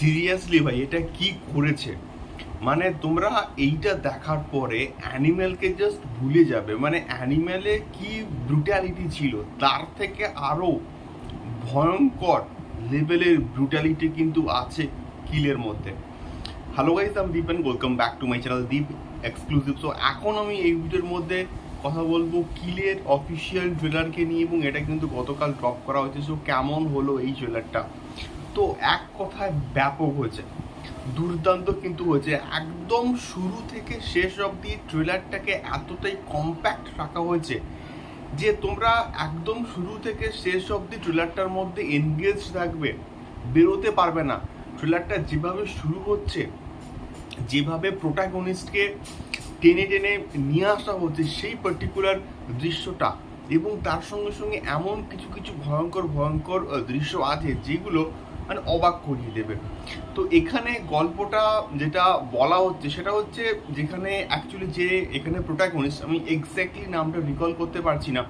Seriously ভাই, এটা কি করেছে? মানে তোমরা এইটা দেখার পরে অ্যানিম্যালকে জাস্ট ভুলে যাবে। মানে অ্যানিম্যালে কি ব্রুটালিটি ছিল, তার থেকে আরও ভয়ঙ্কর লেভেলের ব্রুটালিটি কিন্তু আছে কিলের মধ্যে। হ্যালো গাইজ আমি Deep and welcome back to my channel Deep exclusive so এখন আমি এই ভিডিওর মধ্যে কথা বলব কিলের অফিসিয়াল ট্রেলারকে নিয়ে এবং এটা কিন্তু গতকাল ড্রপ করা হয়েছে। সো কেমন হলো এই ট্রেলারটা তো এক কথায় ব্যাপক হয়েছে। দুর্দান্ত কিন্তু হয়েছে। একদম শুরু থেকে শেষ অবধি ট্রেলারটাকে এতটাই কম্প্যাক্ট রাখা হয়েছে যে তোমরা একদম শুরু থেকে শেষ অবধি ট্রেলারটার মধ্যে এনগেজ থাকবে, বেরোতে পারবে না। ট্রেলারটা যেভাবে শুরু হচ্ছে, যেভাবে প্রোটাগনিস্টকে টেনে টেনে নিয়ে আসা হচ্ছে সেই পার্টিকুলার দৃশ্যটা এবং তার সঙ্গে সঙ্গে এমন কিছু কিছু ভয়ঙ্কর ভয়ঙ্কর দৃশ্য আছে যেগুলো মানে অবাক করিয়ে দেবে। তো এখানে গল্পটা যেটা বলা হচ্ছে, সেটা হচ্ছে যেখানে অ্যাকচুয়ালি যে এখানে প্রোটাগনিস্ট আমি এক্স্যাক্টলি নামটা রিকল করতে পারছি না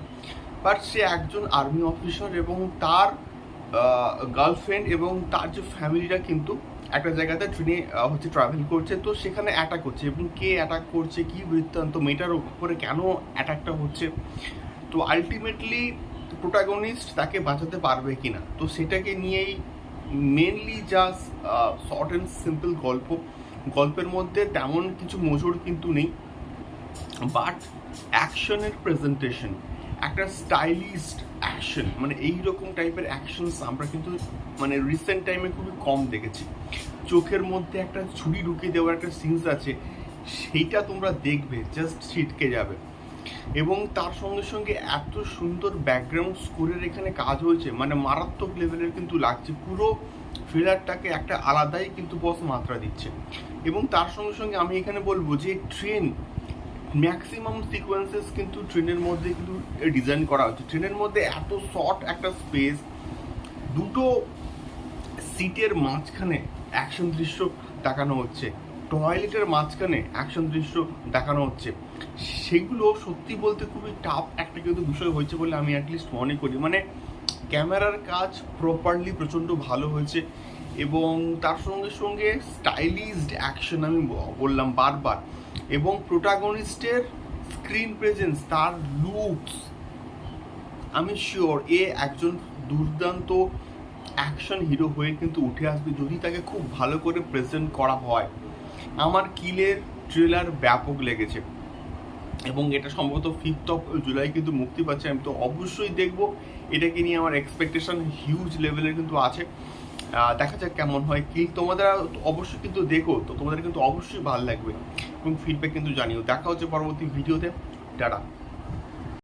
বাট সে একজন আর্মি অফিসার এবং তার গার্লফ্রেন্ড এবং তার যে ফ্যামিলিটা কিন্তু একটা জায়গাতে ট্রেনে হচ্ছে ট্রাভেল করছে। তো সেখানে অ্যাটাক হচ্ছে এবং কে অ্যাটাক করছে, কি বৃত্তান্ত, মেয়েটার উপরে কেন অ্যাটাকটা হচ্ছে? তো আলটিমেটলি প্রোটাগনিস্ট তাকে বাঁচাতে পারবে কিনা? তো সেটাকে নিয়েই mainly just short and simple গল্প। গল্পের মধ্যে তেমন কিছু মজুর কিন্তু নেই। বাট অ্যাকশনের প্রেজেন্টেশন একটা স্টাইলিশড অ্যাকশন মানে এই রকম টাইপের অ্যাকশনস আমরা কিন্তু মানে রিসেন্ট টাইমে খুবই কম দেখেছি। চোখের মধ্যে একটা ছুরি ঢুকিয়ে দেওয়ার একটা সিনস আছে, সেইটা তোমরা দেখবে জাস্ট ছিটকে যাবে। এবং তার সঙ্গে সঙ্গে এত সুন্দর ব্যাকগ্রাউন্ড স্কোরের এখানে কাজ হয়েছে মানে মারাত্মক লেভেলের কিন্তু লাগছে। পুরো থ্রিলারটাকে একটা আলাদাই কিন্তু বস মাত্রা দিচ্ছে। এবং তার সঙ্গে সঙ্গে আমি এখানে বলব যে ট্রেন ম্যাক্সিমাম সিকোয়েন্সেস কিন্তু ট্রেনের মধ্যে কিন্তু ডিজাইন করা হচ্ছে ট্রেনের মধ্যে এত শর্ট একটা স্পেস দুটো সিটের মাঝখানে অ্যাকশন দৃশ্য দেখানো হচ্ছে। টয়লেটের মাঝখানে অ্যাকশন দৃশ্য দেখানো হচ্ছে। সেগুলো সত্যি বলতে খুবই টাফ একটা কিন্তু বিষয় হয়েছে বলে আমি অ্যাটলিস্ট মনে করি। মানে ক্যামেরার কাজ প্রপারলি প্রচণ্ড ভালো হয়েছে এবং তার সঙ্গে সঙ্গে স্টাইলিশড অ্যাকশন আমি বললাম বারবার। এবং প্রোটাগনিস্টের স্ক্রিন প্রেজেন্স তার লুকস আমি শিওর এ একজন দুর্দান্ত অ্যাকশন হিরো হয়ে কিন্তু উঠে আসবে যদি তাকে খুব ভালো করে প্রেজেন্ট করা হয়। আমার কিলের ট্রেলার ব্যাপক লেগেছে। এবং এটা সম্ভবত ফিফথ অফ জুলাই কিন্তু মুক্তি পাচ্ছে, আমি তো অবশ্যই দেখব। এটাকে নিয়ে আমার এক্সপেকটেশন হিউজ লেভেলের কিন্তু আছে। দেখা যাক কেমন হয়। কি তোমাদের অবশ্যই কিন্তু দেখো, তো তোমাদের কিন্তু অবশ্যই ভালো লাগবে। এবং ফিডব্যাক কিন্তু জানিও। দেখা হচ্ছে পরবর্তী ভিডিওতে টাটা।